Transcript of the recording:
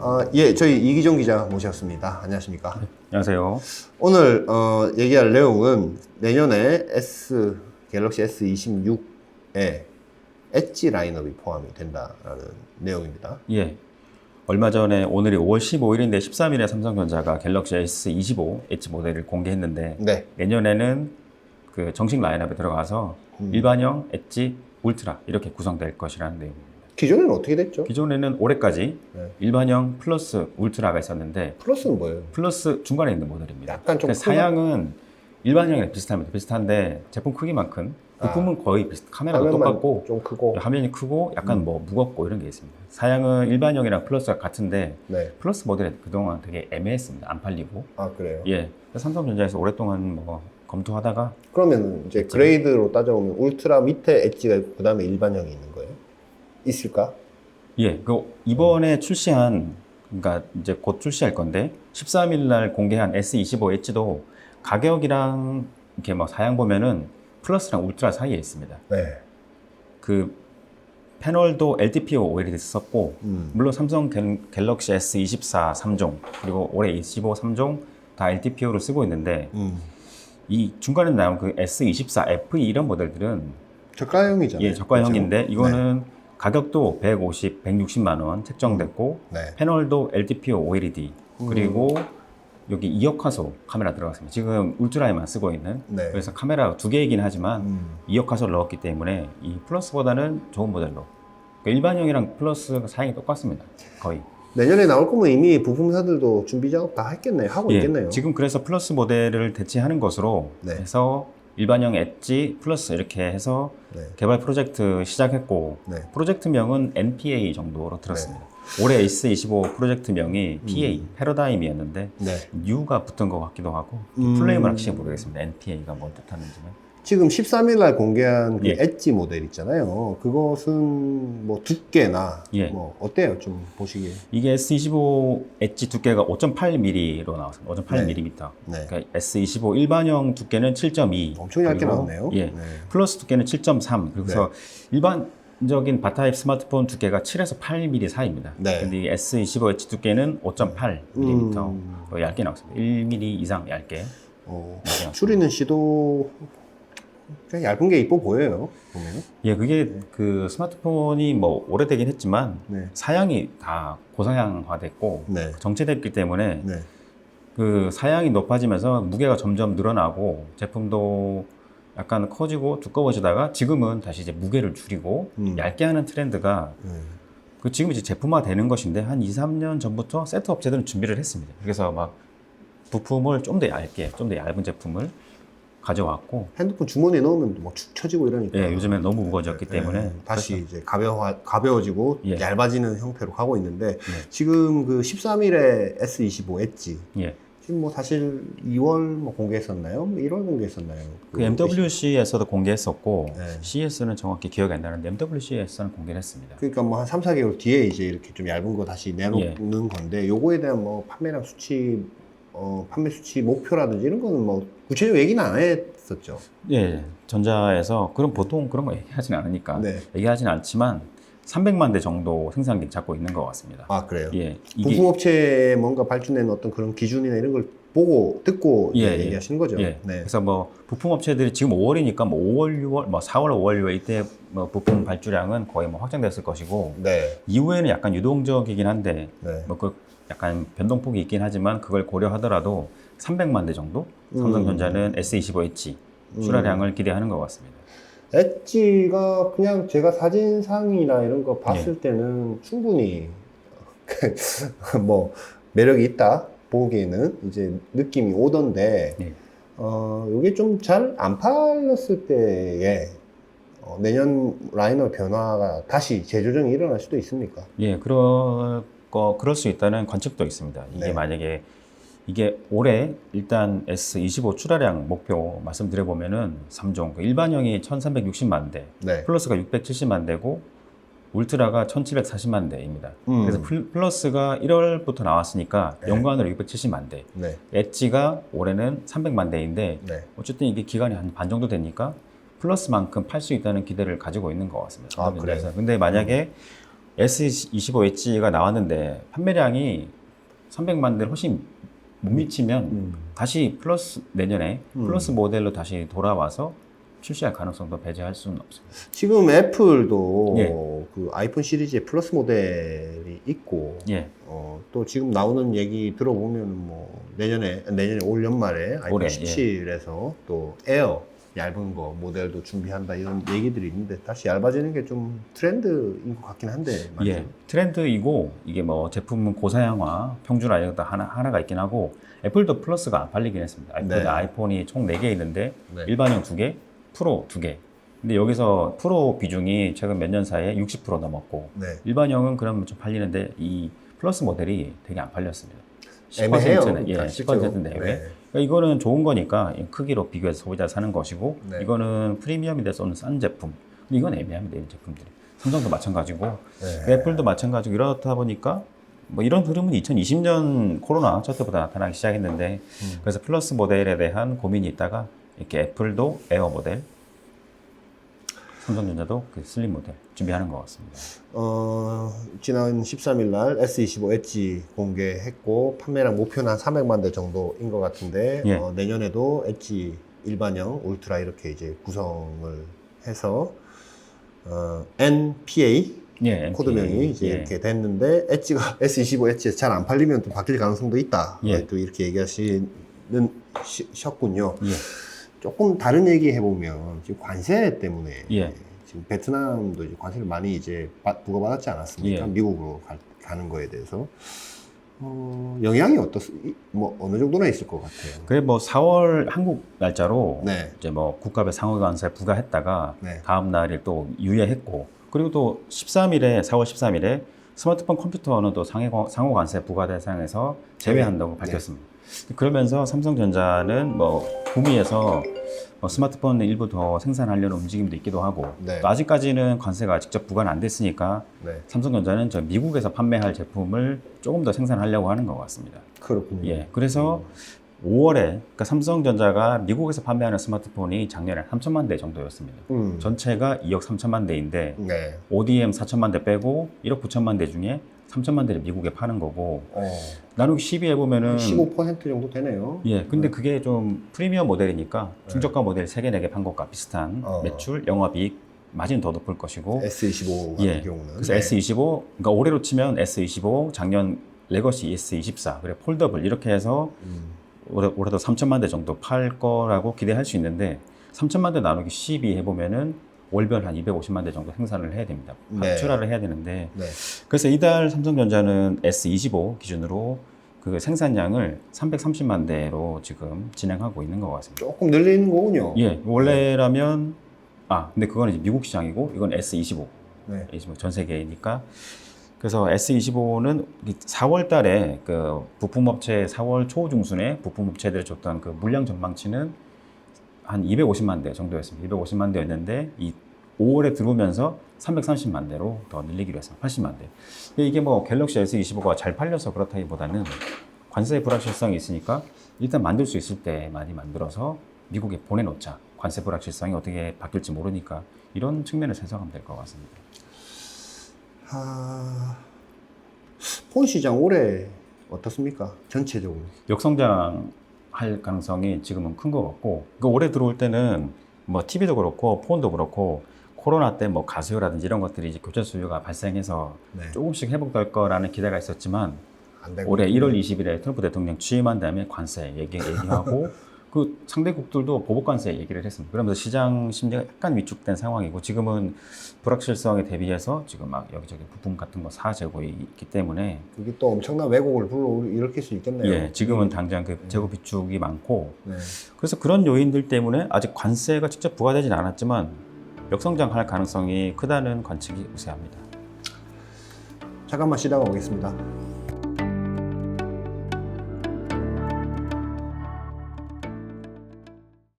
어, 예, 저희 이기종 기자 모셨습니다. 안녕하십니까? 안녕하세요. 오늘 어, 얘기할 내용은 내년에 S 갤럭시 S26에 엣지 라인업이 포함이 된다라는 내용입니다. 예. 얼마 전에 오늘이 5월 15일인데 13일에 삼성전자가 갤럭시 S25 엣지 모델을 공개했는데 네. 내년에는 그 정식 라인업에 들어가서 음. 일반형 엣지 울트라 이렇게 구성될 것이라는 내용입니다. 기존에는 어떻게 됐죠? 기존에는 올해까지 네. 일반형 플러스 울트라가 있었는데 플러스는 뭐예요? 플러스 중간에 있는 모델입니다. 약간 좀 근데 사양은 일반형이랑 비슷합니다. 비슷한데 제품 크기만큼 부품은 거의 비슷. 카메라도 아. 화면만 똑같고 좀 크고. 화면이 크고 약간 음. 뭐 무겁고 이런 게 있습니다. 사양은 일반형이랑 플러스가 같은데 네. 플러스 모델이 그동안 되게 애매했습니다. 안 팔리고. 아 그래요. 예. 삼성전자에서 오랫동안 뭐 검토하다가 그러면 이제 엣지. 그레이드로 따져보면 울트라 밑에 엣지가 있고 그다음에 일반형이 있는 거예요? 있을까? 예. 그 이번에 출시한 그러니까 이제 곧 출시할 건데 13일 날 공개한 S25 엣지도 가격이랑 이렇게 뭐 사양 보면은 플러스랑 울트라 사이에 있습니다. 네. 그 패널도 LTPO OLED 썼고 음. 물론 삼성 갤- 갤럭시 S24 3종 그리고 올해 25 3종 다 LTPO를 쓰고 있는데 음. 이 중간에 나온 그 S24 FE 이런 모델들은 저가형이잖아요. 예 저가형인데 그렇죠? 이거는 가격도 150, 160만 원 책정됐고 네. 패널도 LTPO OLED 그리고 여기 2역 화소 카메라 들어갔습니다. 지금 울트라에만 쓰고 있는 네. 그래서 카메라 두 개이긴 하지만 음. 2역 화소를 넣었기 때문에 이 플러스보다는 좋은 모델로 그러니까 일반형이랑 플러스 사양이 똑같습니다. 거의. 내년에 나올 거면 이미 부품사들도 준비 작업 다 했겠네요. 하고 예, 있겠네요. 지금 그래서 플러스 모델을 대체하는 것으로 네. 해서 일반형 엣지 플러스 이렇게 해서 네. 개발 프로젝트 시작했고 네. 프로젝트명은 NPA 정도로 들었습니다. 올해 S25 프로젝트명이 PA 패러다임이었는데 네. U가 붙은 것 같기도 하고 음. 플레임을 확실히 모르겠습니다. NPA가 뭔 뜻하는지는. 지금 13일 날 공개한 그 예. 엣지 모델 있잖아요. 그것은 뭐 두께나 예. 뭐 어때요? 좀 보시기에. 이게 S25 엣지 두께가 5.8mm로 나왔습니다. 5.8mm. 네. 그러니까 S25 일반형 두께는 7.2. 엄청 얇게 그리고, 나왔네요. 예. 네. 플러스 두께는 7.3. 그래서 일반 적인 바타입 스마트폰 두께가 7에서 8mm 사이입니다. 네. 근데 이 S25 엣지 두께는 5.8mm. 음. 더 얇게 나왔습니다. 1mm 이상 얇게. 어. 추리는 씨도 그냥 얇은 게 이뻐 보여요. 보면. 예, 그게 그 스마트폰이 뭐 오래되긴 했지만 네. 사양이 다 고사양화됐고 네. 정체됐기 때문에 네. 그 사양이 높아지면서 무게가 점점 늘어나고 제품도 약간 커지고 두꺼워지다가 지금은 다시 이제 무게를 줄이고 음. 얇게 하는 트렌드가 네. 그 지금 이제 제품화 되는 것인데 한 2, 3년 전부터 세트 업체들은 준비를 했습니다. 그래서 막 부품을 좀 더 얇게, 좀 더 얇은 제품을 가져왔고 핸드폰 주머니에 넣으면 뭐축 처지고 이러니까. 예, 요즘엔 너무 무거워졌기 때문에 네, 다시 이제 가벼워 가벼워지고 예. 얇아지는 형태로 가고 있는데 네. 지금 그 13일에 S25 엣지 예. 지금 뭐 사실 2월 뭐 공개했었나요? 뭐 1월 공개했었나요? 그 MWC에서도 공개했었고 네. CES는 정확히 기억이 안 나는데 MWC에서는 공개를 했습니다. 그러니까 뭐 한 3, 4개월 뒤에 이제 이렇게 좀 얇은 거 다시 내놓는 예. 건데 요거에 대한 뭐 판매량 수치 어, 판매 수치 목표라든지 이런 거는 뭐 구체적으로 얘기는 안 했었죠. 예, 전자에서 그럼 보통 그런 거 얘기하진 않으니까 네. 얘기하진 않지만 300만 대 정도 생산기 잡고 있는 것 같습니다. 아 그래요? 예, 이게 부품업체에 뭔가 발주된 어떤 그런 기준이나 이런 걸 보고 듣고 예, 이제 예. 얘기하시는 거죠? 예. 네. 그래서 뭐 부품 업체들이 지금 5월이니까 뭐 5월, 6월, 뭐 4월, 5월, 6월 이때 뭐 부품 발주량은 거의 뭐 확정됐을 것이고 네. 이후에는 약간 유동적이긴 한데 네. 뭐 그 약간 변동폭이 있긴 하지만 그걸 고려하더라도 300만 대 정도 음. 삼성전자는 S25H 출하량을 기대하는 것 같습니다. 엣지가 그냥 제가 사진상이나 이런 거 봤을 예. 때는 충분히 뭐 매력이 있다 보기에는 이제 느낌이 오던데 네. 어 이게 좀 잘 안 팔렸을 때에 어, 내년 라이너 변화가 다시 재조정이 일어날 수도 있습니까? 예, 그럴 거 그럴 수 있다는 관측도 있습니다. 이게 네. 만약에 이게 올해 일단 S25 출하량 목표 말씀드려 보면은 3종 그 일반형이 1,360만 대, 네. 플러스가 670만 대고 울트라가 1,740만 대입니다. 음. 그래서 플- 플러스가 1월부터 나왔으니까 네. 연관으로 670만 대, 네. 엣지가 올해는 300만 대인데 네. 어쨌든 이게 기간이 한 반 정도 되니까 플러스만큼 팔 수 있다는 기대를 가지고 있는 것 같습니다. 아, 삼성전자에서. 근데 만약에 S25H가 나왔는데 판매량이 300만 대 훨씬 못 미치면 음. 다시 플러스 내년에 음. 플러스 모델로 다시 돌아와서 출시할 가능성도 배제할 수는 없습니다. 지금 애플도 예. 그 아이폰 시리즈에 플러스 모델이 있고 예, 어, 또 지금 나오는 얘기 들어보면 뭐 내년에 내년에 올 연말에 아이폰 올해, 17에서 또 에어 얇은 거 모델도 준비한다 이런 얘기들이 있는데 다시 얇아지는 게 좀 트렌드인 것 같긴 한데 맞죠? 예, 트렌드이고 이게 뭐 제품은 고사양화, 평준화 이런 것도 하나 하나가 있긴 하고 애플도 플러스가 안 팔리긴 했습니다. 애플도 네. 아이폰이 총 4개 있는데 네. 일반형 2개, 프로 2개. 근데 여기서 프로 비중이 최근 몇 년 사이에 60% 넘었고 네. 일반형은 그러면 좀 팔리는데 이 플러스 모델이 되게 안 팔렸습니다. 애매해요. 10%는 예, 그러니까 실제로. 10% 내외. 네. 그러니까 이거는 좋은 거니까 이 크기로 비교해서 소비자 사는 것이고 네. 이거는 프리미엄이 돼서 오는 싼 제품. 근데 이건 애매합니다. 이런 제품들이. 삼성도 마찬가지고 네. 애플도 마찬가지고 이렇다 보니까 뭐 이런 흐름은 2020년 코로나 첫 때부터 나타나기 시작했는데 음. 그래서 플러스 모델에 대한 고민이 있다가 이렇게 애플도 에어 모델, 삼성전자도 그 슬림 모델 준비하는 것 같습니다. 어, 지난 13일 날 S25 엣지 공개했고 판매량 목표는 한 300만 대 정도인 것 같은데 예. 어, 내년에도 엣지 일반형, 울트라 이렇게 이제 구성을 해서 어, NPA 예. 코드명이 이제 예. 이렇게 됐는데 엣지가 S25 엣지에서 잘 안 팔리면 또 바뀔 가능성도 있다. 예. 어, 또 이렇게 얘기하시는 시- 셨군요. 예. 조금 다른 얘기 해보면 지금 관세 때문에 예. 지금 베트남도 이제 관세를 많이 이제 받- 부과받았지 않았습니까? 예. 미국으로 가, 는 거에 대해서 어, 영향이 어떻 뭐 어느 정도나 있을 것 같아요. 그래 뭐 4월 한국 날짜로 네, 이제 뭐 국가별 상호 관세 부과했다가 네, 다음 날에 또 유예했고 그리고 또 13일에 4월 13일에 스마트폰 컴퓨터는 또 상해, 상호 관세 부과 대상에서 제외한다고 네. 밝혔습니다. 그러면서 삼성전자는 뭐 구미에서 뭐 스마트폰 일부 더 생산하려는 움직임도 있기도 하고 네. 또 아직까지는 관세가 직접 부과는 안 됐으니까 네, 삼성전자는 저 미국에서 판매할 제품을 조금 더 생산하려고 하는 것 같습니다. 그렇군요. 예, 그래서 5월에 그러니까 삼성전자가 미국에서 판매하는 스마트폰이 작년에 3천만 대 정도였습니다. 음, 전체가 2억 3천만 대인데 네, ODM 4천만 대 빼고 1억 9천만 대 중에 3천만 대를 미국에 파는 거고 어, 나누기 12 해보면은 15% 정도 되네요. 예, 근데 그게 좀 프리미엄 모델이니까 네. 중저가 모델 3개, 4개 판 것과 비슷한 어. 매출, 영업이익, 마진 더 높을 것이고 S25 같은 예, 경우는 그래서 네. S25, 그러니까 올해로 치면 S25, 작년 레거시 S24, 그래 폴더블 이렇게 해서 음, 올해, 올해도 3천만 대 정도 팔 거라고 기대할 수 있는데 3천만 대 나누기 12 해보면은 월별 한 250만 대 정도 생산을 해야 됩니다. 네. 출하를 해야 되는데 네, 그래서 이달 삼성전자는 S25 기준으로 그 생산량을 330만 대로 지금 진행하고 있는 것 같습니다. 조금 늘리는 거군요. 예, 원래라면 아 근데 그건 이제 미국 시장이고 이건 S25 네, 뭐전 세계니까 그래서 S25는 4월 달에 그 부품업체 4월 초 중순에 부품업체들이 줬던 그 물량 전망치는 한 250만 대 정도였습니다. 250만 대였는데 이 5월에 들어오면서 330만 대로 더 늘리기로 했어요. 80만 대. 이게 뭐 갤럭시 S25가 잘 팔려서 그렇다기보다는 관세 불확실성이 있으니까 일단 만들 수 있을 때 많이 만들어서 미국에 보내놓자. 관세 불확실성이 어떻게 바뀔지 모르니까 이런 측면에서 해석하면 될 것 같습니다. 하... 폰 시장 올해 어떻습니까? 전체적으로. 역성장 할 가능성이 지금은 큰 것 같고 그 올해 들어올 때는 뭐 TV도 그렇고 폰도 그렇고 코로나 때 뭐 가수요라든지 이런 것들이 이제 교체 수요가 발생해서 네. 조금씩 회복될 거라는 기대가 있었지만. 올해 1월 20일에 트럼프 대통령 취임한 다음에 관세 얘기, 얘기하고 그 상대국들도 보복 관세 얘기를 했습니다. 그러면서 시장 심리가 약간 위축된 상황이고 지금은 불확실성에 대비해서 지금 막 여기저기 부품 같은 거 사재고 있기 때문에 그게 또 엄청난 왜곡을 불러일으킬 수 있겠네요. 예, 지금은 당장 그 재고 비축이 많고 네. 그래서 그런 요인들 때문에 아직 관세가 직접 부과되진 않았지만 역성장할 가능성이 크다는 관측이 우세합니다. 잠깐만 쉬다가 오겠습니다.